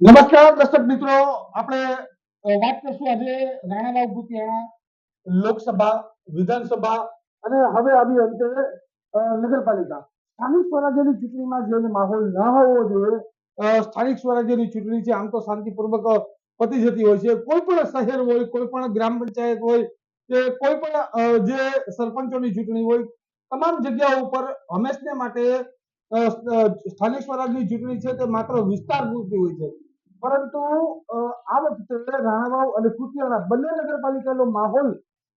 નમસ્કાર, દર્શક મિત્રો. આપણે વાત કરશું આજે રાણાવાવ ભૂતિયાણા લોકસભા, વિધાનસભા અને હવે આવી અંતે નગરપાલિકા. સ્થાનિક સ્વરાજ્યની ચૂંટણીમાં જે માહોલ ન હોવો જોઈએ સ્થાનિક સ્વરાજ્યની ચૂંટણી છે, આમ તો શાંતિપૂર્વક પતી જતી હોય છે. કોઈ પણ શહેર હોય, કોઈ પણ ગ્રામ પંચાયત હોય, કે કોઈ પણ જે સરપંચોની ચૂંટણી હોય, તમામ જગ્યાઓ ઉપર હંમેશને માટે સ્થાનિક સ્વરાજની ચૂંટણી છે તે માત્ર વિસ્તાર પૂરતી હોય છે. પરંતુ આ વખતે રાણાવાવ અને કુતિયાણા બંને નગરપાલિકાનો માહોલ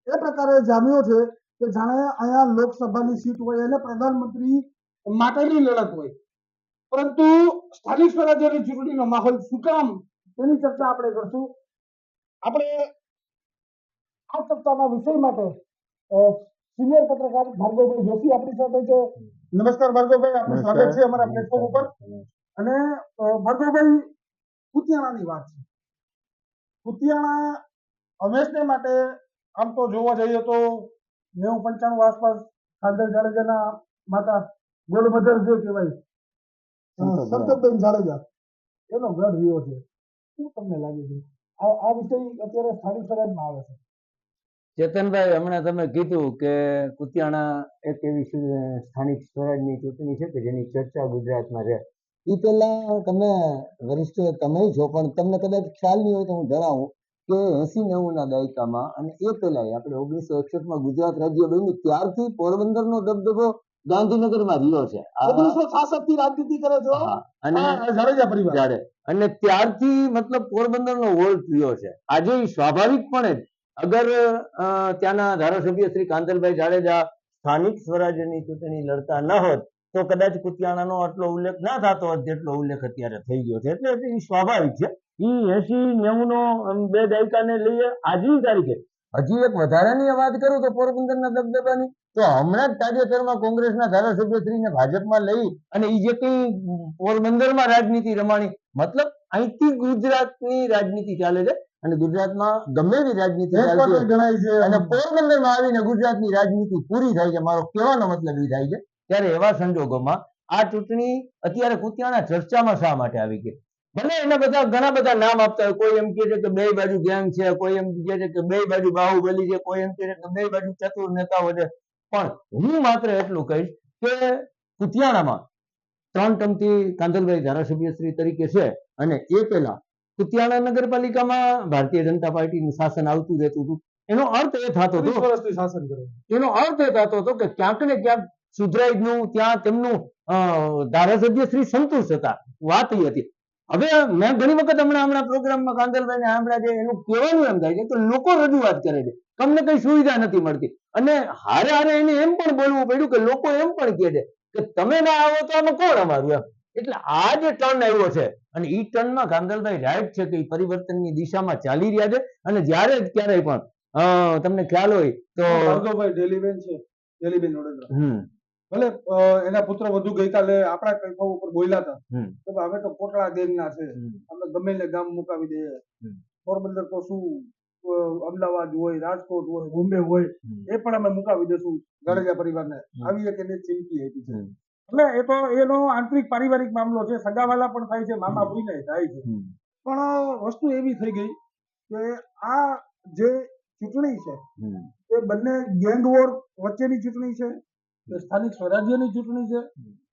એ પ્રકારે જામ્યો છે કે જાણે અહીંયા લોકસભાની સીટ હોય અને પ્રધાનમંત્રી માટેની લડત હોય. પરંતુ સ્થાનિક સ્વરાજ્યની ચૂંટણીનો માહોલ શું કામ? તેની ચર્ચા આપણે કરશું. આપણે આ સપ્તાહના વિષય માટે સિનિયર પત્રકાર ભાર્ગવભાઈ જોશી આપણી સાથે છે. નમસ્કાર ભાર્ગવભાઈ આપનું સ્વાગત છે અમારા પ્લેટફોર્મ ઉપર. અને ભાર્ગવભાઈ કુતિયાણાની વાત છે. કુતિયાણા હંમેશને માટે આમ તો જોવા જઈએ તો નેવું પંચાણું આસપાસ ખાંદર જાડેજાના માતા ગોળમધર જે કહેવાય. સંતતબેન જાડેજા એનો ગઢ રહ્યો છે. શું તમને લાગે છે? આ આ વિષય અત્યારે સ્થાનિક સ્વરાજમાં આવે છે. ચેતનભાઈ હમણાં તમે કીધું કે કુતિયાણા એક એવી સ્થાનિક સ્વરાજની ચૂંટણી છે કે જેની ચર્ચા ગુજરાતમાં છે. એ પહેલા તમે વરિષ્ઠ તમે છો પણ તમને કદાચ ખ્યાલ નહીં હોય તો હું જણાવું કે એસી નેવું ના દાયકામાં અને એ પહેલા આપણે ઓગણીસો એકસઠમાં ગુજરાત રાજ્ય બન્યું ત્યારથી પોરબંદરનો દબદબો ગાંધીનગરમાં રહ્યો છે. ઓગણીસો છાસઠથી રાજનીતિ કરે છો? અને જાડેજા પરિવાર. અને ત્યારથી મતલબ પોરબંદરનો વોલ્ટ રહ્યો છે. આજે સ્વાભાવિકપણે અગર ત્યાંના ધારાસભ્ય શ્રી કાંતલભાઈ જાડેજા સ્થાનિક સ્વરાજ્યની ચૂંટણી લડતા ન હોત તો કદાચ કુતિયાણાનો આટલો ઉલ્લેખ ના થતો હોત જેટલો ઉલ્લેખ અત્યારે થઈ ગયો છે. એટલે એ સ્વાભાવિક છે. ઈ એસી નેવું નો બે દાયકાને લઈએ આજની તારીખે. હજી એક વધારાની વાત કરું તો પોરબંદરના દબદબાની. તો હમણાં જ તાજેતરમાં કોંગ્રેસના ધારાસભ્યશ્રીને ભાજપમાં લઈ અને ઈ જે કઈ પોરબંદરમાં રાજનીતિ રમાણી મતલબ અહીંથી ગુજરાતની રાજનીતિ ચાલે છે અને ગુજરાતમાં ગમે એવી રાજનીતિ ગણાય છે. અને પોરબંદરમાં આવીને ગુજરાતની રાજનીતિ પૂરી થાય છે. મારો કહેવાનો મતલબ એ થાય છે. ત્યારે એવા સંજોગોમાં આ ચૂંટણી અત્યારે કુતિયાણા ચર્ચામાં શા માટે આવી ગઈ? ભલે એના બધા ઘણા બધા નામ આપતા હોય. કોઈ એમ કહે છે કે બે બાજુ ગેંગ છે કોઈ એમ કહે છે કે બે બાજુ બાહુબલી છે કોઈ એમ કહે છે કે બે બાજુ ચતુર નેતાઓ છે. પણ હું માત્ર એટલું કહીશ કે કુતિયાણામાં ત્રણ ટર્મથી કાંધલભાઈ ધારાસભ્ય શ્રી તરીકે છે અને એ પહેલા કુતિયાણા નગરપાલિકામાં ભારતીય જનતા પાર્ટીનું શાસન આવતું રહેતું હતું. એનો અર્થ એ થતો હતો એનો અર્થ એ થતો હતો કે ક્યાંક ને ક્યાંક સુધરાઈનું ત્યાં તેમનું ધારાસભ્ય શ્રી સંતોષ હતા. વાત એ હતી. હવે મેં ઘણી વખત હમણાં હમણાં પ્રોગ્રામમાં કાંદલભાઈને સાંભળ્યા છે એનું કહેવાનું એમ થાય છે કે લોકો રજૂઆત કરે છે. તમને કઈ સુવિધા નથી મળતી. અને હારે હારે એને એમ પણ બોલવું પડ્યું કે લોકો એમ પણ કહે છે કે તમે ના આવો તો આમાં કોણ અમારું એમ. એટલે આ જે ટર્ન આવ્યો છે અને એ ટર્નમાં કાંદલભાઈ રાઈટ છે કે ઈ પરિવર્તનની દિશામાં ચાલી રહ્યા છે. અને જ્યારે ક્યારેય પણ તમને ખ્યાલ હોય તો ડેલીબેન છે. ડેલીબેન વડોદરા ભલે એના પુત્ર વધુ ગઈકાલે આપણા પ્લેટફોર્મ ઉપર બોલ્યા હતા. કે અમે તો કોટડા ગેંગના છે. અમે ગમે એટલે ગામ મુકાવી દઈએ. પોરબંદર તો શું અમદાવાદ હોય રાજકોટ હોય બોમ્બે હોય એ પણ અમે મુકાવી દેશું જાડેજા પરિવારને. આવી એક એને ચીમકી આપી છે. એટલે એ તો એનો આંતરિક પારિવારિક મામલો છે. સગાવાલા પણ થાય છે મામા. ભૂઈને થાય છે. પણ વસ્તુ એવી થઈ ગઈ કે આ જે ચૂંટણી છે એ બંને ગેંગ વોર વચ્ચેની ચૂંટણી છે. સ્થાનિક સ્વરાજ્યની ચૂંટણી છે.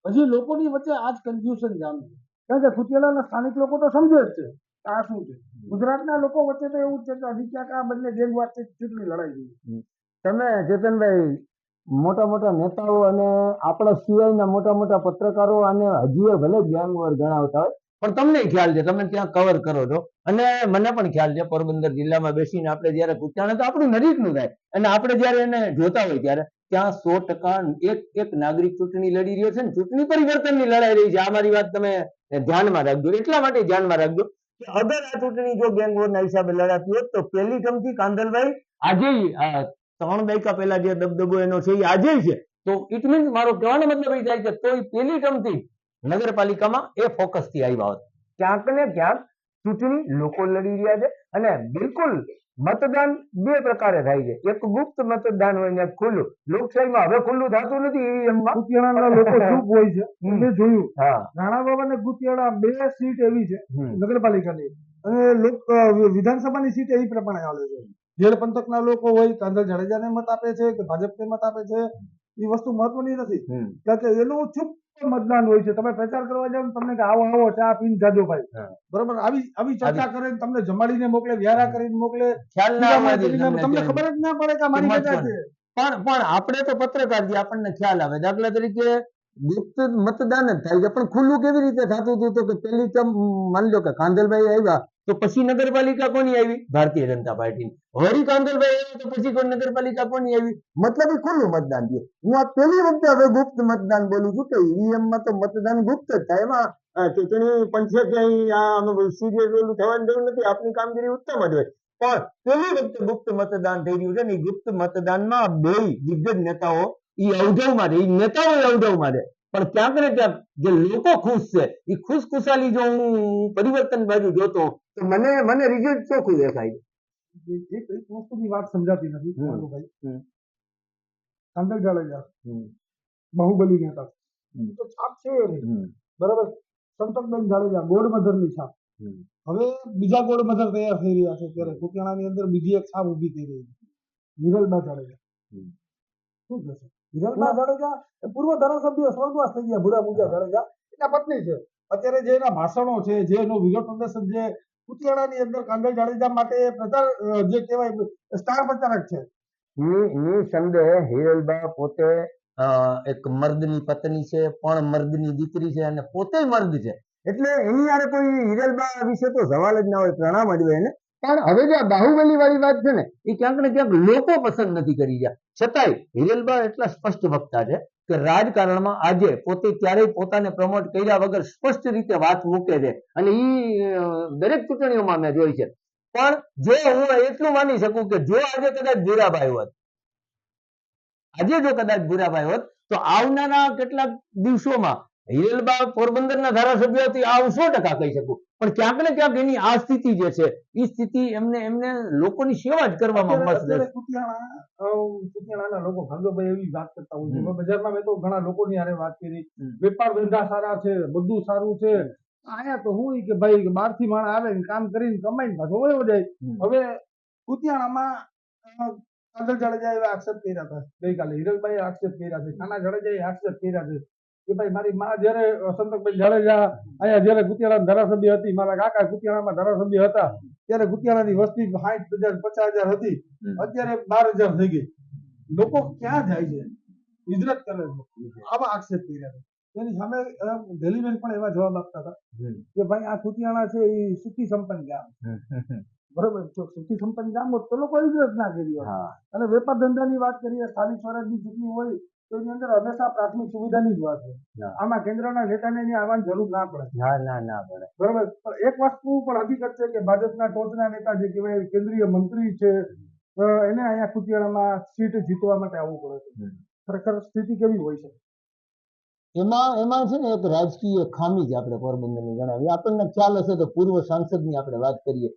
હજી લોકોની વચ્ચે આ જ કન્ફ્યુઝન છે. કારણ કે કુતિયાલાના સ્થાનિક લોકો તો સમજે જ છે આ શું છે. ગુજરાતના લોકો વચ્ચે તો એવું છે કે હજી ક્યાંક આ બંને ગેંગ વચ્ચે ચૂંટણી લડાઈ ગઈ તમે ચેતનભાઈ મોટા મોટા નેતાઓ અને આપણા સિવાયના મોટા મોટા પત્રકારો અને હજી ભલે ગેંગ વોર ગણાવતા હોય પણ તમને ખ્યાલ છે, તમે ત્યાં કવર કરો છો. અને મને પણ ખ્યાલ છે, પોરબંદર જિલ્લામાં બેસીને આપણે જ્યારે કુતિયાણા તો આપણું નજીકનું થાય. અને આપણે જ્યારે એને જોતા હોય ત્યારે ત્યાં સો એક એક નાગરિક ચૂંટણી લડી રહ્યો છે ને, ચૂંટણી પરિવર્તનની લડાઈ રહી છે. આ મારી વાત તમે ધ્યાનમાં રાખજો. એટલા માટે ધ્યાનમાં રાખજો કે અગર આ ચૂંટણી જો ગેંગ હિસાબે લડાતી હોત તો પહેલી ટર્મથી કાંદલભાઈ આજે ત્રણ દાયકા પહેલા જે દબદબો એનો છે એ આજે છે. તો ઇટ મીન્સ મારો કહેવાનો મતલબ એ થાય કે તો એ પહેલી ટર્મથી નગરપાલિકામાં એ ફોકસથી આવ્યા હોત. ક્યાંક ને ક્યાંક ચૂંટણી લોકો લડી રહ્યા છે અને બિલકુલ મતદાન બે પ્રકારે થાય છે. એક ગુપ્ત મતદાન હોય ને ખુલ્લું. લોકશાહીમાં હવે ખુલ્લું થતું નથી ઈવીએમમાં લોકો ચૂપ હોય છે. મેં જોયું. હા. રાણા બાબા ને કુતિયાણા બે સીટ એવી છે. નગરપાલિકાની. અને લોક વિધાનસભાની સીટ એ પ્રમાણે આવે છે. જેડ પંથકના લોકો હોય કાંધલ જાડેજાને મત આપે છે કે ભાજપને મત આપે છે. એ વસ્તુ મહત્વની નથી. કારણ કે એનું ચૂપ મતદાન હોય છે. તમે પ્રચાર કરવા જાવ તમને કે આવો આવો ચા પીને જાજો ભાઈ. બરોબર? આવી આવી ચર્ચા કરે તમને જમાડીને મોકલે વ્યારા કરીને મોકલે. તમને ખબર જ ના પડે કે મારી મત છે. પણ પણ આપણે તો પત્રકાર છીએ આપણને ખ્યાલ આવે. દાખલા તરીકે ગુપ્ત મતદાન જ થાય છે. પણ ખુલ્લું કેવી રીતે થતું હતું તો કે પેલી ટર્મ માની લો કે કાંદલભાઈ આવ્યા તો પછી નગરપાલિકા કોની આવી? ભારતીય જનતા પાર્ટી વળી કાંદલભાઈ આવ્યા તો પછી કોઈ નગરપાલિકા કોની આવી? મતલબ એ ખુલ્લું મતદાન થયું. હું આ પેલી વખતે હવે ગુપ્ત મતદાન બોલું છું કે ઈવીએમમાં તો મતદાન ગુપ્ત જ થાય. એમાં અ, ચૂંટણી પંચે ક્યાંય આ સિરિયસ ઓલું થવાની જરૂર નથી. આપની કામગીરી ઉત્તમ જ હોય. પણ પેલી વખતે ગુપ્ત મતદાન થઈ રહ્યું છે ને ઈ ગુપ્ત મતદાનમાં બે દિગ્ગજ નેતાઓ ઈ અવઢવમાં છે ઈ નેતાઓ અવઢવમાં છે પણ ક્યાંક ને ક્યાંક જે લોકો ખુશ છે એ ખુશ ખુશાલી જો હું પરિવર્તન બાજુ જોતો હોઉં, તો મને મને રિઝલ્ટ ચોખ્ખું દેખાય છે એક એક વસ્તુની વાત સમજાતી નથી હમ. ભાઈ હમ. કાંધલ જાડેજા હમ. બાહુબલી નેતા હમ. તો છાપ છે એની હમ. બરાબર સંતકબેન જાડેજા ગોળ મધરની છાપ હમ. હવે બીજા ગોળ મધર તૈયાર થઈ રહ્યા છે ત્યારે કુતિયાણાની અંદર બીજી એક છાપ ઊભી થઈ રહી છે હિરલબા જાડેજા હમ. શું કહેશો હિરલબા જાડેજા એ પૂર્વ ધારાસભ્ય સ્વર્ગવાસ થઈ ગયા ભૂરા મુંજા જાડેજા. એના પત્ની છે. અત્યારે જે એના ભાષણો છે જે એનો વિગત પ્રદર્શન જે કુતિયાણાની અંદર કાંદલ જાડેજા માટે પ્રચાર જે કહેવાય સ્ટાર પ્રચારક છે. નિસંદેહ હિરલબા પોતે એક મર્દની પત્ની છે પણ મર્દની દીકરી છે અને પોતે મર્દ છે. એટલે એની યારે કોઈ હિરલબા વિશે તો સવાલ જ ના હોય પ્રણામ અડવે એને. પણ હવે જે આ બાહુબલી વાળી વાત છે ને, એ ક્યાંક ને ક્યાંક લોકો પસંદ નથી કરી રહ્યા. છતાંય હિરલબા એટલા સ્પષ્ટ વક્તા છે કે રાજકારણમાં આજે પોતે ક્યારેય પોતાને પ્રમોટ કર્યા વગર સ્પષ્ટ રીતે વાત મૂકે છે. અને એ દરેક ચૂંટણીઓમાં મેં જોઈ છે. પણ જો હું એટલું માની શકું કે જો આજે કદાચ ભૂરાભાઈ હોત, આજે જો કદાચ ભૂરાભાઈ હોત, તો આવનારા કેટલાક દિવસોમાં હિરલબા પોરબંદરના ધારાસભ્ય હતી આ સો ટકા કહી શકું. પણ ક્યાંક ને ક્યાંક એની આ સ્થિતિ જે છે એ સ્થિતિ એમને એમને લોકોની સેવા જ કરવામાં મસ્ત કુતિયાણાના લોકો ભાર્ગવભાઈ એવી વાત કરતા હોય છે. બજારમાં મેં તો ઘણા લોકોની હારે વાત કરી. વેપાર ધંધા સારા છે બધું સારું છે. આયા તો હું કે ભાઈ બારથી માણસ આવે ને કામ કરીને કમાઈને પાછો વયો જાય. હવે કુતિયાણામાં અ, કાજલ જાડેજાએ એવા આક્ષેપ કર્યા હતા. ગઈકાલે હિરલભાઈ આક્ષેપ કર્યા છે કાના જાડેજાએ આક્ષેપ કર્યા છે. કે ભાઈ મારી માં જ્યારે સંતકભાઈ જાડેજા અહીંયા જ્યારે ગુતિયાળા ધારાસભ્ય હતી મારા કાકા કુતિયાણામાં ધારાસભ્ય હતા ત્યારે કુતિયાણાની વસ્તી સાઠ હજાર પચાસ હજાર હતી. અત્યારે બાર હજાર થઈ ગઈ. લોકો ક્યાં જાય છે? હિજરત કરે છે. આવા આક્ષેપ કર્યા છે. એની સામે દિલીબેન પણ એવા જવાબ આપતા હતા કે ભાઈ આ કુતિયાણા છે એ સુખી સંપન્ન ગામ. બરોબર? જો સુખી સંપન્ન ગામ હોત તો લોકો હિજરત ના કરી અને વેપાર ધંધાની વાત કરીએ સ્થાનિક સ્વરાજની ચૂંટણી હોય તો એની અંદર હંમેશા પ્રાથમિક સુવિધાની જ વાત હોય. આમાં કેન્દ્રના નેતાને એની આવવાની જરૂર ના પડે. ના ના ના પડે. બરોબર? એક વસ્તુ પણ હકીકત છે કે ભાજપના ટોચના નેતા જે કહેવાય કેન્દ્રીય મંત્રી છે એને અહીંયા કુતિયાણામાં સીટ જીતવા માટે આવવું પડે છે. ખરેખર સ્થિતિ કેવી હોય છે? એમાં એમાં છે ને એક રાજકીય ખામી જ આપણે પોરબંદરની ગણાવી. આપણને ખ્યાલ હશે તો પૂર્વ સાંસદની આપણે વાત કરીએ.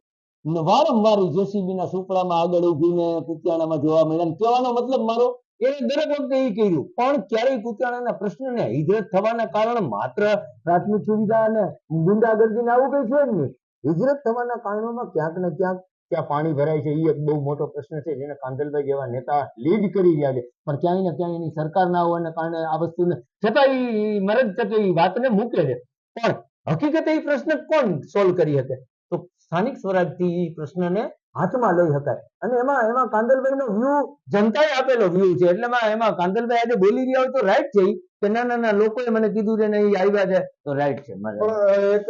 વારંવાર જેસીબી ના સુપડામાં આગળ ઉભીને કુતિયાણામાં જોવા મળ્યા કહેવાનો મતલબ મારો એને દરેક વખતે એ કર્યું. પણ ક્યારેય કુતિયાણાના પ્રશ્નને હિજરત થવાના કારણ માત્ર પ્રાથમિક સુવિધા અને ગુંડાગર્દીને આવું કઈ છે જ નહીં. હિજરત થવાના કારણોમાં ક્યાંક ને ક્યાંક ત્યાં પાણી ભરાય છે. એ એક બહુ મોટો પ્રશ્ન છે જેને કાંદલભાઈ જેવા નેતા લીડ કરી રહ્યા છે. પણ ક્યાંય ને ક્યાંય એની સરકાર ના હોવાને કારણે આ વસ્તુને છતાં એ મરજ તકે એ વાતને મૂકે છે. પણ હકીકતે એ પ્રશ્ન કોણ સોલ્વ કરી શકે? તો સ્થાનિક સ્વરાજથી એ પ્રશ્નને હાથમાં લઈ શકાય અને એમાં એમાં કાંદલભાઈનો વ્યૂ જનતાએ આપેલો વ્યૂ છે. એટલે એમાં કાંદલભાઈ આજે બોલી રહ્યા હોય તો રાઈટ છે કે ના ના ના લોકોએ મને કીધું છે ને એ આવ્યા છે તો રાઈટ છે એક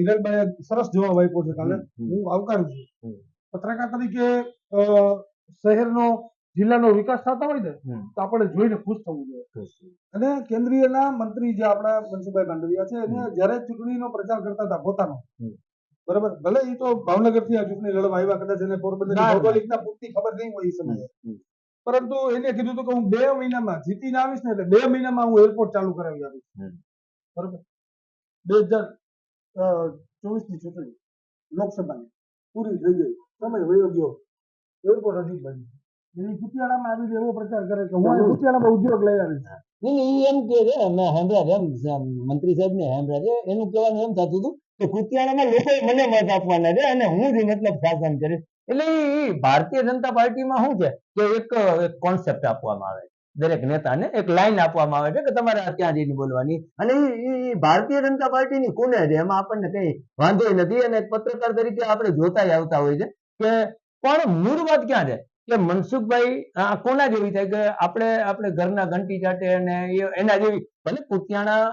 હિરલભાઈ સરસ જવાબ આપ્યો છે કાલે. હું આવકારું છું. પત્રકાર તરીકે શહેરનો જિલ્લાનો વિકાસ થતો હોય ને તો આપણે જોઈને ખુશ થવું જોઈએ. અને કેન્દ્રીયના મંત્રી જે આપણા મનસુખભાઈ માંડવિયા છે એને જ્યારે ચૂંટણીનો પ્રચાર કરતા હતા પોતાનો. બરાબર? ભલે એ તો ભાવનગરથી આ ચૂંટણી લડવા આવ્યા કદાચ એને પોરબંદર. ભૌગોલિકતા પૂરતી ખબર નહીં હોય એ સમયે. પરંતુ એને કીધું હતું કે હું બે મહિનામાં જીતીને આવીશ ને એટલે બે મહિનામાં હું એરપોર્ટ ચાલુ કરાવી આવીશ બરાબર? બે હજાર ચોવીસની ચૂંટણી લોકસભાની પૂરી થઈ ગઈ. સમય વયો ગયો. એરપોર્ટ અજીતભાઈ એની કુતિયાણામાં આવીને એવો પ્રચાર કરે કે હું ઉદ્યોગ લઈ આવીશ. નહીં એમ કે છે મેં સાંભળ્યા છે મંત્રી સાહેબ ને સાંભળ્યા છે. એનું કહેવાનું એમ થતું હતું કે કુતિયાણાના લોકો મને મત આપવાના છે અને હું જ મતલબ શાસન કરીશ. એટલે ભારતીય જનતા પાર્ટીમાં શું છે કે એક કોન્સેપ્ટ આપવામાં આવે દરેક નેતાને એક લાઈન આપવામાં આવે છે કે તમારે ત્યાં જઈને બોલવાની. અને ભારતીય જનતા પાર્ટીની કોને છે? એમાં આપણને કઈ વાંધો નથી અને પત્રકાર તરીકે આપણે જોતા આવતા હોય છે કે પણ મૂળ વાત ક્યાં છે? કે મનસુખભાઈ કોના જેવી થાય? કે આપણે આપણે ઘરના ઘંટી ચાટે અને એના જેવી. ભલે કુતિયાણા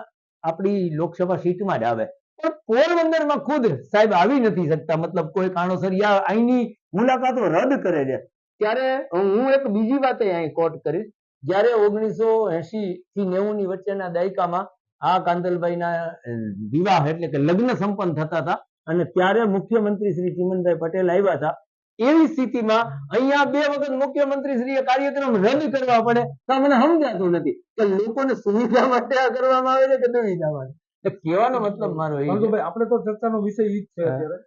આપણી લોકસભા સીટમાં જ આવે પણ પોરબંદરમાં ખુદ સાહેબ આવી નથી શકતા. મતલબ કોઈ કારણોસર અહીંની મુલાકાતો રદ કરે છે. ત્યારે હું એક બીજી વાત અહીં કોટ કરીશ. જ્યારે ઓગણીસો એસી થી નેવું ની વચ્ચેના દાયકામાં આ કાંદલભાઈના અ, વિવાહ એટલે કે લગ્ન સંપન્ન થતા હતા અને ત્યારે મુખ્યમંત્રી શ્રી ચીમનભાઈ પટેલ આવ્યા હતા એવી સ્થિતિમાં અહીંયા બે વખત મુખ્યમંત્રી શ્રીએ કાર્યક્રમ રદ કરવા પડે. તો મને સમજાતું નથી કે લોકોને સુવિધા માટે આ કરવામાં આવે છે કે દુવિધા માટે? તો કહેવાનો મતલબ મારો એ. ભાર્ગવભાઈ આપણે તો ચર્ચાનો વિષય ઈ જ છે અત્યારે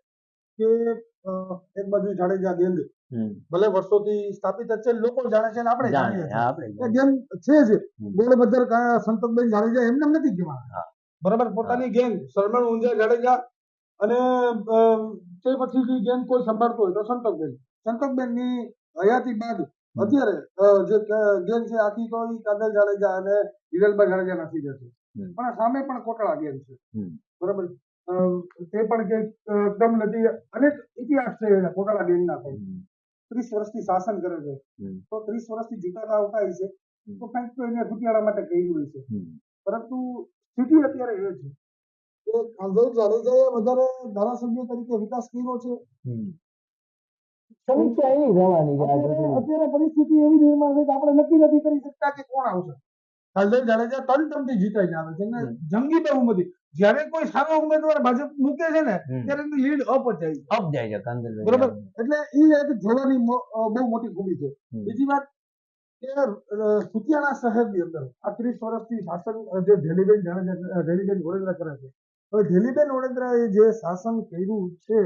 કે એક બાજુ જાડેજા ગેંગ ભલે વર્ષોથી સ્થાપિત જ છે લોકો જાણે છે આપણે જાણીએ છીએ. આપણે છે જ. ગોળ બજાર સંતોષભાઈ જાડેજા એમને નથી કહેવાના. બરાબર? પોતાની ગેંગ સરમણ ઊંઝા જાડેજા અને તે પછી ગેંગ કોઈ સંભાળતો હોય તો સંતોષબેન સંતોષબેનની હયાતી બાદ અત્યારે જે ગેંગ છે આખી તો કાદલ જાડેજા અને હિરલભાઈ જાડેજા નાખી હમ. પણ સામે પણ કોટડા ગેમ છે. બરાબર? તે પણ કે એકદમ નથી અનેક ઇતિહાસ છે એના કોટડા ગેંગના પણ. ત્રીસ વર્ષથી શાસન કરે છે. તો ત્રીસ વર્ષથી જીતાતા આવતા હોય છે તો કંઈક તો એને ગુટિયાળા માટે કર્યું હોય છે. પરંતુ સ્થિતિ અત્યારે એ છે. કે કાંધલ જાડેજાએ વધારે ધારાસભ્ય તરીકે વિકાસ કર્યો છે. સમીક્ષા એની રહેવાની અત્યારે પરિસ્થિતિ એવી નિર્માણ છે કે આપણે નક્કી નથી કરી શકતા કે કોણ આવશે. કાંધલ જાડેજા તનતમથી જીતાઈને આવે છે અને જંગી બહુમતી જ્યારે કોઈ સારો ઉમેદવાર ભાજપ મૂકે છે ને ત્યારે એની લીડ અપ જાય છે. અપ જાય છે બરોબર. એટલે એ એક જોવાની બહુ મોટી ખૂબી છે. બીજી વાત કે સુતિયાણા શહેરની અંદર આ ત્રીસ વર્ષથી શાસન જે ઢેલીબેન જાડેજા ઢેલીબેન વડોદરા કરે છે. હવે ઢેલીબેન વડોદરાએ જે શાસન કર્યું છે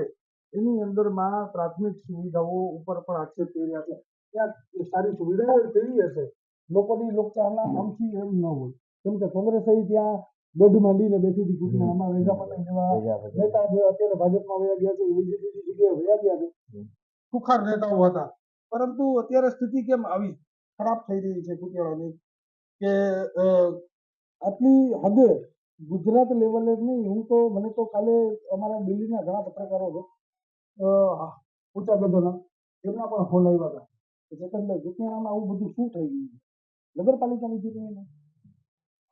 એની અંદરમાં પ્રાથમિક સુવિધાઓ ઉપર પણ આક્ષેપ કરી રહ્યા છે ત્યાં સારી સુવિધાઓ કેવી હશે લોકોની લોકચાહના આમથી એમ ન હોય. કેમ કે કોંગ્રેસ ત્યાં દોઢ માંડીને બેઠી હતી કુતિયાણામાં વેજા પટેલ જેવા. નેતા જે અત્યારે ભાજપમાં વયા ગયા છે બીજી બીજી જગ્યાએ વયા ગયા છે. સુખાર નેતાઓ હતા. પરંતુ અત્યારે સ્થિતિ કેમ આવી? ખરાબ થઈ રહી છે કુટિયાળાની કે આટલી હદે ગુજરાત લેવલે જ નહીં હું તો મને તો કાલે અમારા દિલ્હીના ઘણા પત્રકારો ઊંચા ગધોના એમના પણ ફોન આવ્યા હતા ચેતનભાઈ કુતિયાણામાં આવું બધું શું થઈ ગયું છે? નગરપાલિકાની ચૂંટણીને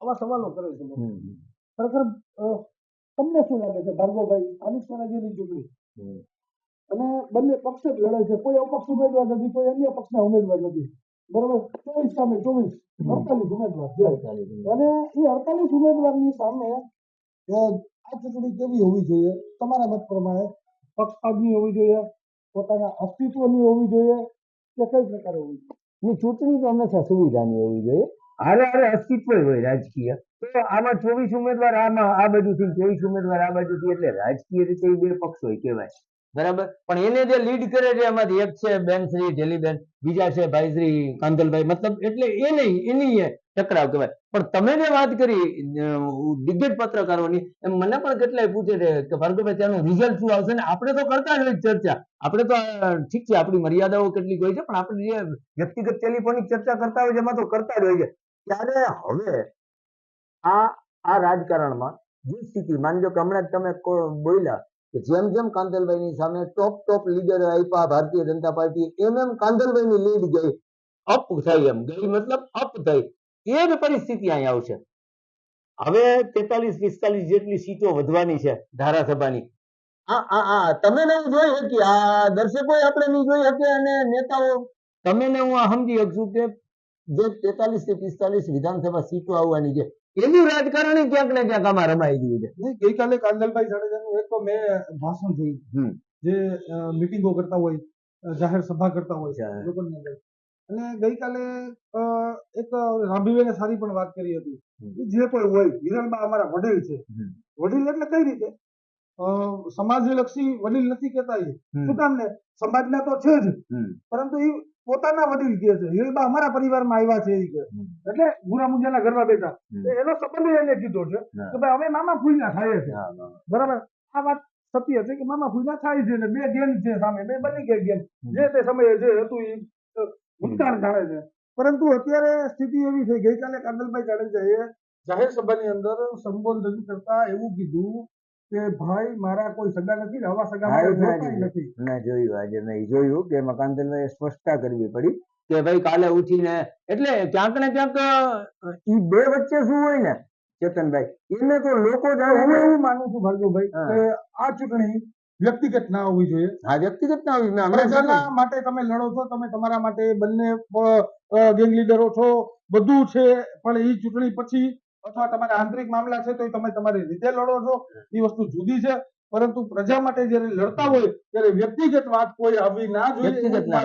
આવા સવાલો કરે છે ખરેખર તમને શું લાગે છે ભાર્ગવભાઈ સ્થાનિક સ્વરાજ્યની ચૂંટણી? અને બંને પક્ષ જ લડે છે. કોઈ અપક્ષ ઉમેદવાર નથી કોઈ અન્ય પક્ષના ઉમેદવાર નથી. બરોબર? ચોવીસ સામે ચોવીસ. અડતાલીસ ઉમેદવાર. છે અને એ અડતાલીસ ઉમેદવારની સામે આ ચૂંટણી કેવી હોવી જોઈએ? તમારા મત પ્રમાણે પક્ષપાતની હોવી જોઈએ પોતાના અસ્તિત્વની હોવી જોઈએ કે કઈ પ્રકારે હોવી જોઈએ? ની ચૂંટણી તો હંમેશા સુવિધાની હોવી જોઈએ. હારે હારે અસ્તિત્વ હોય રાજકીય. તો આમાં ચોવીસ ઉમેદવાર, આમાં આ બાજુથી ચોવીસ ઉમેદવાર આ બાજુથી, એટલે રાજકીય રીતે બે પક્ષ હોય કહેવાય બરાબર? પણ એને જે લીડ કરે છે એમાંથી એક છે બેનશ્રી ઢેલીબેન બીજા છે ભાઈશ્રી મતલબ એટલે એ એની ટકરાવ કહેવાય. પણ તમે જે વાત કરી દિગ્ગજ પત્રકારોની, એમ મને પણ કેટલાય પૂછે છે કે ભાર્ગવભાઈ, ત્યાંનું રિઝલ્ટ શું આવશે? ને આપણે તો કરતા જ હોય ચર્ચા. આપણે તો ઠીક છે, આપણી મર્યાદાઓ કેટલીક હોય છે, પણ આપણે જે વ્યક્તિગત ટેલિફોનિક ચર્ચા કરતા હોય છે, એમાં તો કરતા જ હોય છે. ત્યારે હવે આ આ રાજકારણમાં જે સ્થિતિ માનજો કે હમણાં તમે બોલ્યા જેમ જેમ કાંદલભાઈની સામે ટોપ ટોપ લીડર આપ્યા ભારતીય જનતા પાર્ટી એમ એમ કાંદલભાઈની લીડ ગઈ. અપ થઈ એમ. ગઈ મતલબ અપ થઈ. એ જ પરિસ્થિતિ અહીં આવશે. હવે તેતાલીસ પિસ્તાલીસ જેટલી સીટો વધવાની છે ધારાસભાની. આ આ આ તમે નહીં જોઈ શકી આ દર્શકો આપણે નહીં જોઈ શકે અને નેતાઓ. તમે ને હું આ સમજી શકશું કે જે તેતાલીસથી પિસ્તાલીસ વિધાનસભા સીટો આવવાની છે એનું રાજકારણ ક્યાંક ને ક્યાંક આમાં રમાઈ ગયું છે. ગઈકાલે કાંદલભાઈ જાડેજાનું એક તો મેં ભાષણ જોયું. જે મિટિંગો કરતા હોય જાહેર સભા કરતા હોય. લોકોની અંદર. અને ગઈકાલે એક રામભીભાઈને સારી પણ વાત કરી હતી. જે કોઈ હોય હિરણમાં અમારા વડીલ છે. વડીલ એટલે કઈ રીતે? સમાજ સમાજલક્ષી વડીલ નથી કહેતા એ. શું કામ ને? સમાજના તો છે જ. પરંતુ એ પોતાના વડીલ કહે છે. હિલબા અમારા પરિવારમાં આવ્યા છે એ એટલે ગુરા મુંજાના ઘરમાં બેઠા. એનો સંબંધ એને કીધો છે કે ભાઈ અમે મામા ફૂલના થાય છે. બરાબર? આ વાત સત્ય છે કે મામા ફૂલના થાય છે ને બે ગેમ છે સામે બે બની ગઈ ગેમ જે તે સમયે જે હતું એ ભૂતકાળ જાણે છે. પરંતુ અત્યારે સ્થિતિ એવી છે ગઈકાલે કાંદલભાઈ જાડેજાએ જાહેર સભાની અંદર સંબોધન કરતા એવું કીધું કે ભાઈ મારા કોઈ સગા નથી ને આવા સગા. નથી. જોયું આજે મેં જોયું કે એમાં કાંતલભાઈએ સ્પષ્ટતા કરવી પડી કે ભાઈ કાલે ઉઠીને એટલે ક્યાંક ને ક્યાંક ઈ બે વચ્ચે શું હોય ને ચેતનભાઈ એને તો લોકો જાણે હું માનું છું ભાર્ગવભાઈ કે આ ચૂંટણી વ્યક્તિગત ના હોવી જોઈએ. હા વ્યક્તિગત ના હોવી પ્રજાના માટે તમે લડો છો તમે તમારા માટે બંને ગેંગ લીડરો છો બધું છે પણ એ ચૂંટણી પછી અથવા તમારા આંતરિક મામલા છે તો એ તમે તમારી રીતે લડો છો. એ વસ્તુ જુદી છે. પરંતુ પ્રજા માટે જ્યારે લડતા હોય ત્યારે વ્યક્તિગત વાત કોઈ આવી ના જોઈએ ના ના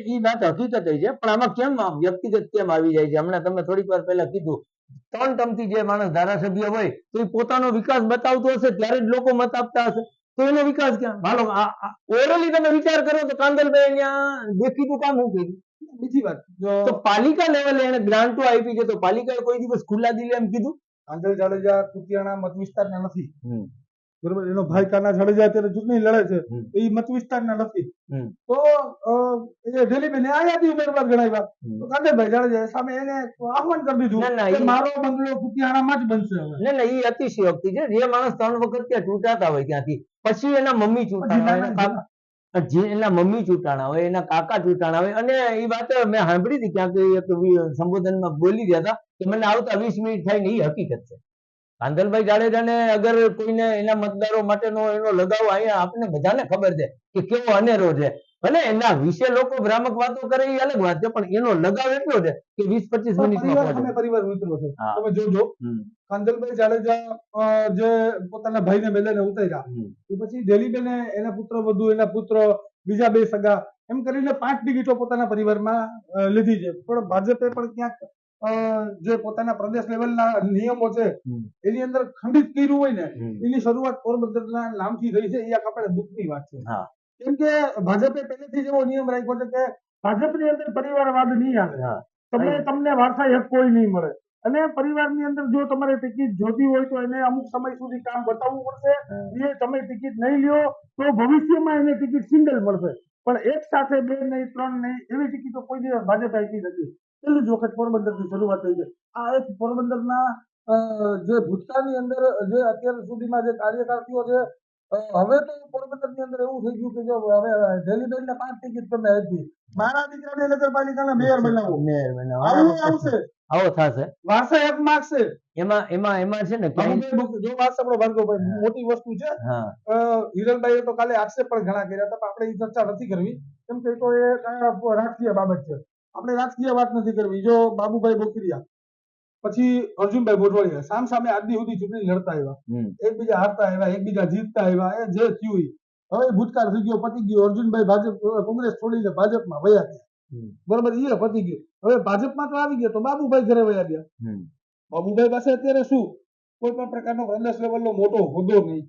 છે વાત હકીકત છે. પણ આમાં કેમ વ્યક્તિગત કેમ આવી જાય છે? હમણાં તમે થોડીક વાર પહેલા કીધું. ત્રણ ટમથી જે માણસ ધારાસભ્ય હોય તો એ પોતાનો વિકાસ બતાવતો હશે ત્યારે જ લોકો મત આપતા હશે. તો એનો વિકાસ ક્યાં હાલો ઓરલી તમે વિચાર કરો તો કાંદલભાઈ અહીંયા દેખીતું કામ શું કર્યું? બીજી વાત. તો પાલિકા લેવલે એને ગ્રાન્ટો આપી છે તો પાલિકાએ કોઈ દિવસ ખુલ્લા દિલે એમ કીધું? આંધળ જાડેજા કુતિયાણા મત વિસ્તારના નથી. બરોબર? એનો ભાઈ કાના જાડેજા અત્યારે ચૂંટણી લડે છે એ મત વિસ્તારના નથી. તો અ, એ ઢેલીબેને આયાથી ઉમેદવાર ગણાવ્યા. તો કાંતિભાઈ જાડેજા સામે એને આહવાન કરી દીધું મારો બંગલો કુતિયાણામાં જ બનશે હવે. ના ના એ અતિશયોક્તિ છે. જે માણસ ત્રણ વખત ત્યાં ચૂંટાતા હોય ત્યાંથી. પછી એના મમ્મી કાકા જે એના મમ્મી ચૂંટાણા હોય, એના કાકા ચૂંટાણા હોય, અને એ વાત મેં સાંભળી હતી ક્યાંક એક સંબોધનમાં બોલી રહ્યા હતા કે મને આવતા વીસ મિનિટ થાય ને એ હકીકત છે. કાંધલભાઈ જાડેજાને અગર કોઈને એના મતદારો માટેનો એનો લગાવ અહીંયા આપણને બધાને ખબર છે કે કેવો અનેરો છે. ભલે એના વિશે લોકો ભ્રામક વાતો કરે એ અલગ વાત છે પણ એનો લગાવ એટલો છે કે વીસ પચીસ મિનિટમાં પરિવાર મિત્રો છે. તમે જોજો. કાંદલભાઈ જાડેજા જે પોતાના ભાઈને મેદાને ઉતાર્યા. એ પછી દિલીબેને એના પુત્ર વધુ એના પુત્ર બીજા બે સગા એમ કરીને પાંચ ટિકિટો પોતાના પરિવારમાં લીધી છે. પણ ભાજપે પણ ક્યાંક જે પોતાના પ્રદેશ લેવલના નિયમો છે એની અંદર ખંડિત કર્યું હોય ને એની શરૂઆત પોરબંદરના નામથી થઈ છે. એ આપણે દુઃખની વાત છે. કેમ કે ભાજપે પહેલેથી જ એવો નિયમ રાખ્યો છે કે ભાજપની અંદર પરિવારવાદ નહીં આવે હા. તમને તમને વારસાઈ હક કોઈ નહીં મળે. અને પરિવારની અંદર જો તમારે ટિકિટ જોતી હોય તો એને અમુક સમય સુધી કામ બતાવવું પડશે. એ તમે ટિકિટ નહીં લ્યો તો ભવિષ્યમાં એને ટિકિટ સિંગલ મળશે. પણ એક સાથે બે નહીં ત્રણ નહીં એવી ટિકિટો કોઈ દિવસ ભાજપે આપી નથી. પહેલી જ વખત પોરબંદરની શરૂઆત થઈ છે. આ એક પોરબંદરના જે ભૂતકાળની અંદર જે અત્યાર સુધીમાં જે કાર્યકર્તાઓ છે હવે તો પોરબંદરની અંદર એવું થઈ ગયું કે જો હવે દિલ્હીબેનને પાંચ ટિકિટ તમે આપી મારા દીકરાને નગરપાલિકાના મેયર બનાવો. મેયર બનાવો. આવું આવશે આવો થશે. વારસાઈ હક માગશે એમાં એમાં એમાં છે ને જો વાત સાંભળો ભાર્ગવભાઈ મોટી વસ્તુ છે. હિરલભાઈએ તો કાલે આક્ષેપ પણ ઘણા કર્યા હતા પણ આપણે એ ચર્ચા નથી કરવી. કેમ કે તો એ રાજકીય બાબત છે. આપણે રાજકીય વાત નથી કરવી. જો બાબુભાઈ બોકરિયા પછી અર્જુનભાઈ મોઢવાડિયા સામ સામે આજની સુધી ચૂંટણી લડતા આવ્યા. એકબીજા હારતા આવ્યા એકબીજા જીતતા આવ્યા. એ જે થયું હવે ભૂતકાળ થઈ ગયો પતી ગયો. અર્જુનભાઈ ભાજપ કોંગ્રેસ છોડીને ભાજપમાં વયા ગયા. બરોબર એ પતી ગયો. હવે ભાજપમાં તો આવી ગયો તો બાબુભાઈ ઘરે વયા ગયા. બાબુભાઈ પાસે અત્યારે શું? કોઈ પણ પ્રકારનો પ્રદેશ લેવલનો મોટો હોદ્દો નહીં.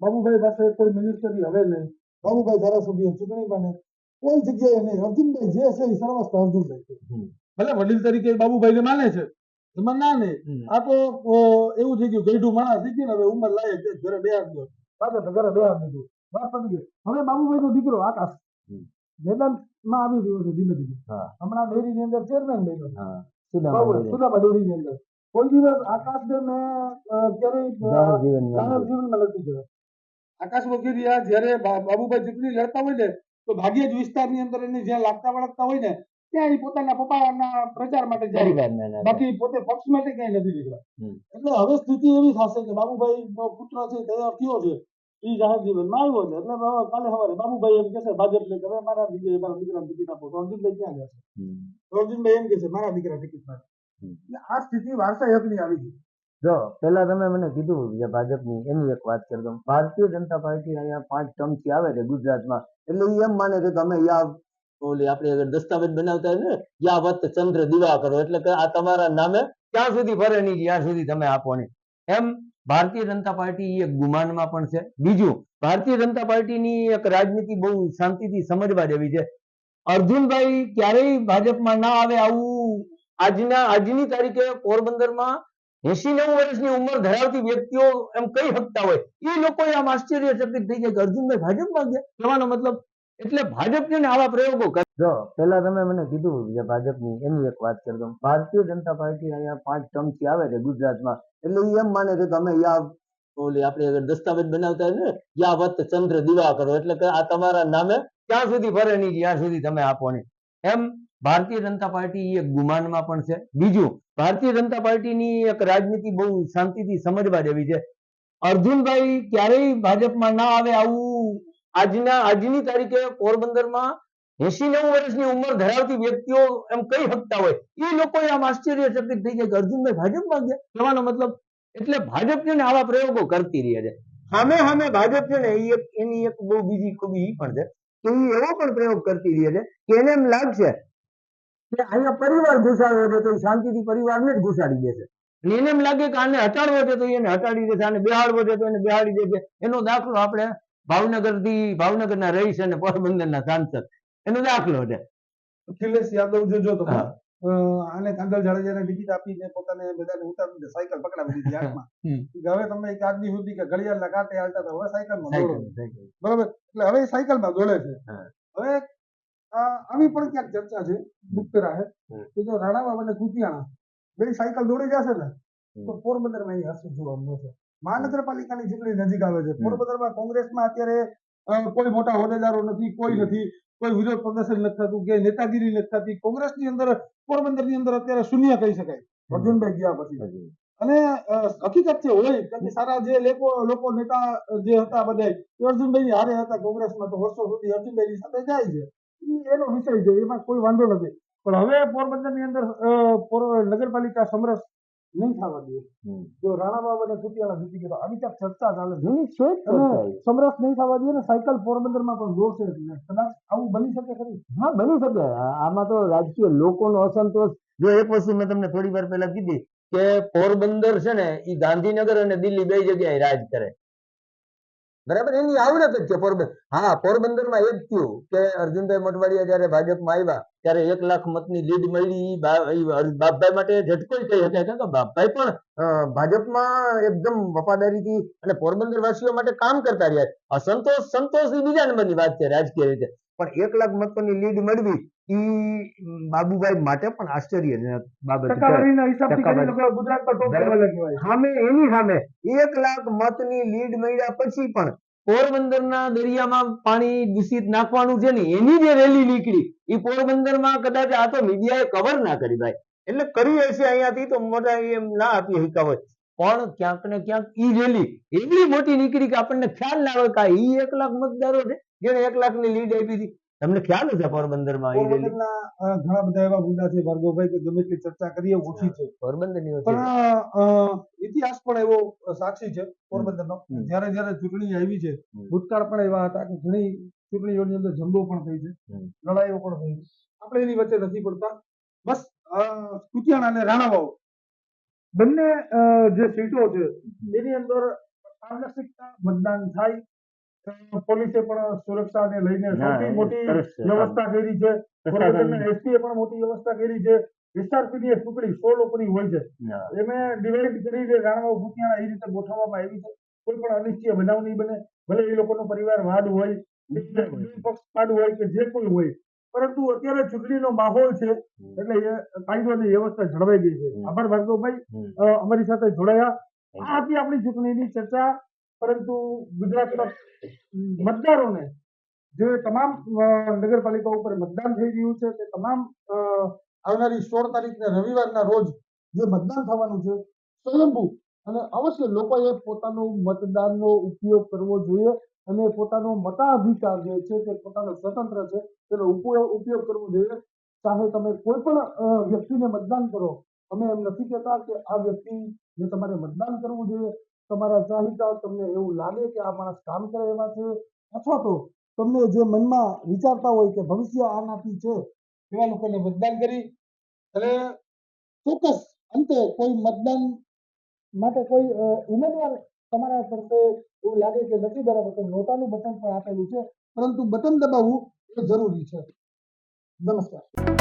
બાબુભાઈ પાસે કોઈ મિનિસ્ટરી હવે નહીં. બાબુભાઈ ધારાસભ્ય ચૂંટણીમાં નહીં કોઈ જગ્યાએ નહીં. અર્જુનભાઈ જે છે એ સર્વસ્થ અર્જુનભાઈ ભલે વડીલ તરીકે બાબુભાઈને માને છે. એમાં ના નહીં આ તો એવું થઈ ગયું ગઈઢું માણસ થઈ ગયું હવે ઉંમર લાયક ઘરે બે ગયો. બાબા તો ઘરે આવી દીધું વાત પતી ગઈ. હવે બાબુભાઈ નો દીકરો આકાશ. હમ. મેદાનમાં આવી રહ્યો છે ધીમે ધીમે. હમણાં હમણાં ડેરીની અંદર ચેરમેન બન્યો. સુદામા ડેરી. ની અંદર. કોઈ દિવસ આકાશને મેં અ, ક્યારેય જાહેર જીવનમાં લખી ગયો નથી જોયો. આકાશ વગેરે જયારે બા- બાબુભાઈ ચૂંટણી લડતા હોય ને તો ભાગ્યે જ વિસ્તારની અંદર એને જ્યાં લાગતા વળગતા હોય ને ત્યાં એ પોતાના પપ્પાના પ્રચાર માટે જાય. બાકી પોતે પક્ષ માટે ક્યાંય નથી નીકળ્યા. એટલે હવે સ્થિતિ એવી થશે કે બાબુભાઈ નો પુત્ર છે તૈયાર થયો છે એ જાહેર જીવનમાં આવ્યો છે. એટલે કાલે સવારે બાબુભાઈ એમ કહેશે ભાજપને કે હવે મારા દીકરા મારા દીકરા ટિકિટ આપો. તો ક્યાં જશે? અર્જુનભાઈ એમ કહેશે મારા દીકરા ટિકિટ માટે આ સ્થિતિ વારસાઈ હકની આવી ગઈ જો પેલા તમે મને કીધું જે ભાજપની એની એક વાત કરી દઉં. ભારતીય જનતા પાર્ટી અહીંયા પાંચ ટર્મથી આવે છે ગુજરાતમાં. એટલે એમ માને છે કે અમે યા ઓલી આપણે દસ્તાવેજ બનાવતા હોય ને, યા ચંદ્ર દીવા કરો. એટલે કે આ તમારા નામે ક્યાં સુધી ભરે નહીં, જ્યાં સુધી તમે આપો નહીં. એમ ભારતીય જનતા પાર્ટી એક ગુમાનમાં પણ છે. બીજું, ભારતીય જનતા પાર્ટીની એક રાજનીતિ બહુ શાંતિથી સમજવા જેવી છે. અર્જુનભાઈ ક્યારેય ભાજપમાં ના આવે આવું આજના, આજની તારીખે પોરબંદરમાં એસી નેવું વર્ષની ઉંમર ધરાવતી વ્યક્તિઓ એમ કહી શકતા હોય. એ લોકો આમ આશ્ચર્યચકિત થઈ જાય કે અર્જુનભાઈ ભાજપમાં ગયા. કહેવાનો મતલબ એટલે ભાજપ આવા પ્રયોગો જો પેલા તમે મને કીધું જે ભાજપની એની એક વાત કરી દઉં ભારતીય જનતા પાર્ટી અહીંયા પાંચ ટર્મથી આવે છે ગુજરાતમાં. એટલે એમ માને છે કે ઓલી આપણે દસ્તાવેજ બનાવતા ને, યા વત ચંદ્ર દિવા કરો. એટલે આ તમારા નામે ક્યાં સુધી ફરે નહીં જ્યાં સુધી તમે આપો નહીં. એમ ભારતીય જનતા પાર્ટી એક ગુમાનમાં પણ છે. બીજું, ભારતીય જનતા પાર્ટીની એક રાજનીતિ બહુ શાંતિથી સમજવા જેવી છે. અર્જુનભાઈ ક્યારેય ભાજપમાં ના આવે આવું આજના, આજની તારીખે પોરબંદરમાં એસી નેવું વર્ષની ઉંમર ધરાવતી વ્યક્તિઓ એમ કહી શકતા હોય? એ લોકો આમ આશ્ચર્યચકિત થઈ જાય કે અર્જુનભાઈ ભાજપમાં ગયા? કહેવાનો મતલબ એટલે ભાજપ છે ને આવા પ્રયોગો કરતી રહે છે. સામે સામે ભાજપ છે ને એક, એની એક બહુ બીજી ખૂબી એ પણ છે કે એ એવો પણ પ્રયોગ કરતી રહે છે કે એને એમ લાગશે કે અહીંયા પરિવાર ઘુસાડવો છે તો શાંતિથી પરિવારને જ ઘુસાડી દેશે. એને એમ લાગે કે આને હટાડવો છે તો એને હટાડી દેશે, આને બેહાડવો છે તો એને બેહાડી દેશે. એનો દાખલો આપણે ભાવનગરથી ભાવનગર ના રહીશ અને પોરબંદરના સાંસદ. એનો દાખલો છે. અખિલેશ યાદવ જોજો તમે હા. આને કાંદલ જાડેજાને ટિકિટ આપીને પોતાને બધાને ઉતારીને સાયકલ પકડાવી દીધી હાથમાં. હવે તમે એક આદમી સુધી કે ઘડિયાળના કાંટે હાલતા હતા હવે સાયકલમાં દોડો. Cycle, cycle. બરાબર? એટલે હવે સાયકલ સાયકલમાં દોડે છે. હવે આવી પણ ક્યાંક ચર્ચા છે ગુપ્ત રાહે. કે જો રાણા બાબા ને કુતિયાણા બે સાયકલ દોડી જશે ને તો પોરબંદરમાં અસર જોવા મળશે. મહાનગરપાલિકાની ચૂંટણી નજીક આવે છે. પોરબંદરમાં કોંગ્રેસમાં અત્યારે કોઈ મોટા હોદ્દેદારો નથી કોઈ નથી કોઈ વિરોધ પ્રદર્શન નથી થતું કે નેતાગીરી નથી થતી. કોંગ્રેસની અંદર પોરબંદરની અંદર અત્યારે શૂન્ય કહી શકાય. અર્જુનભાઈ ગયા પછી. અને હકીકત છે હોય કે સારા જે લોકો લોકો નેતા જે હતા બધા અર્જુનભાઈ હારે હતા કોંગ્રેસમાં તો વર્ષો સુધી અર્જુનભાઈ સાથે જાય છે. એનો વિષય છે એમાં કોઈ વાંધો નથી. પણ હવે પોરબંદરની અંદર નગરપાલિકા સમરસ નહીં થવા દે. જો રાણાબાબ અને કુતિયાણા જીતી ગયા આવી ક્યાંક ચર્ચા ચાલે છે. સમરસ નહીં થવા દે ને સાયકલ પોરબંદરમાં પણ દોડશે એટલે કદાચ આવું બની શકે ખરી? હા બની શકે. આમાં તો રાજકીય લોકોનો અસંતોષ. જો એક વસ્તુ મેં તમને થોડી વાર પહેલા કીધી કે પોરબંદર છે ને એ ગાંધીનગર અને દિલ્હી બે જગ્યાએ રાજ કરે. બરાબર? એની આવડત જ છે પોરબંદર. હા પોરબંદરમાં એ જ થયું કે અર્જુનભાઈ મોટવાડિયા જયારે ભાજપમાં આવ્યા ત્યારે એક લાખ મતની લીડ મળી. બાપભાઈ માટે ઝટકો કહી શકાય કારણ કે બાપભાઈ પણ ભાજપમાં એકદમ વફાદારીથી અને પોરબંદર વાસીઓ માટે કામ કરતા રહ્યા. આ સંતોષ એ બીજા નંબરની વાત છે રાજકીય રીતે. પણ એક લાખ મતોની લીડ મળવી ઈ બાબુભાઈ માટે પણ આશ્ચર્યજનક બાબત સામે એની સામે એક લાખ મતની લીડ મળ્યા પછી પણ પોરબંદરના દરિયામાં પાણી દૂષિત નાખવાનું છે ને એની જે રેલી નીકળી, એ પોરબંદરમાં કદાચ આ તો મીડિયાએ કવર ના કરી ભાઈ. એટલે કરી હશે અહીંયાથી તો મોટા એમ ના આપી હોય. પણ ક્યાંક ને ક્યાંક ઈ રેલી એટલી મોટી નીકળી કે આપણને ખ્યાલ ના આવે કે એ એક લાખ મતદારો છે જેને એક લાખની લીડ આપી હતી. તમને ખ્યાલ હશે પોરબંદરમાં ઈ પોરબંદરના ઘણા બધા એવા મુદ્દા છે ભાર્ગવભાઈ કે ગમે તેટલી ચર્ચા કરીએ ઓછી છે. પોરબંદરની પણ ઇતિહાસ પણ એવો સાક્ષી છે પોરબંદરનો. જ્યારે જ્યારે ચૂંટણી આવી છે ભૂતકાળ પણ એવા હતા કે ઘણી ચૂંટણીઓની અંદર જંબો પણ થઈ છે લડાઈઓ પણ થઈ છે. આપણે એની વચ્ચે નથી પડતા. બસ કુતિયાણા અને રાણાવાવ. બંને જે સીટો છે એની અંદર પારદર્શિકતા મતદાન થાય. પોલીસે પણ સુરક્ષાને લઈને સૌથી મોટી વ્યવસ્થા કરી છે. એસપીએ પણ મોટી વ્યવસ્થા કરી છે. એસઆરપીની એક ટુકડી સો લોકોની હોય છે. એને ડિવાઈડ કરીને રાણાઓ ભૂતિયાણા એ રીતે ગોઠવવામાં આવી છે. કોઈ પણ અનિશ્ચય બનાવ નહીં બને. ભલે એ લોકોનો પરિવાર વાદ હોય પક્ષપાત હોય કે જે કોઈ હોય. પરંતુ અત્યારે ચૂંટણીનો માહોલ છે એટલે એ કાયદો અને વ્યવસ્થા જળવાઈ ગઈ છે. આભાર ભાર્ગવભાઈ અમારી સાથે જોડાયા. આ હતી આપણી ચૂંટણીની ચર્ચા પરંતુ ગુજરાતના મતદારોને જે તમામ નગરપાલિકા ઉપર મતદાન થઈ રહ્યું છે તે તમામ આવનારી સોળ તારીખને રવિવારના રોજ જે મતદાન થવાનું છે, સ્વયંભુ અને અવશ્ય લોકોએ પોતાનો મતદાનનો ઉપયોગ કરવો જોઈએ અને પોતાનો મતાધિકાર જે છે તે પોતાનો સ્વતંત્ર છે તેનો ઉપયોગ કરવો જોઈએ. ચાહે તમે કોઈ પણ વ્યક્તિને મતદાન કરો, અમે એમ નથી કહેતા કે આ વ્યક્તિને તમારે મતદાન કરવું જોઈએ. તમારા ચાહિતા તમને એવું લાગે કે આ માણસ કામ કરે એવા છે? અથવા તો તમને જે મનમાં વિચારતા હોય કે ભવિષ્ય આનાથી છે, એવા લોકોને મતદાન કરી અને ચોક્કસ અંતે કોઈ મતદાન માટે કોઈ ઉમેદવાર તમારા તરફે એવું લાગે કે નથી બરાબર, તો નોટાનું બટન પણ આપેલું છે. પરંતુ બટન દબાવવું એ જરૂરી છે. નમસ્કાર.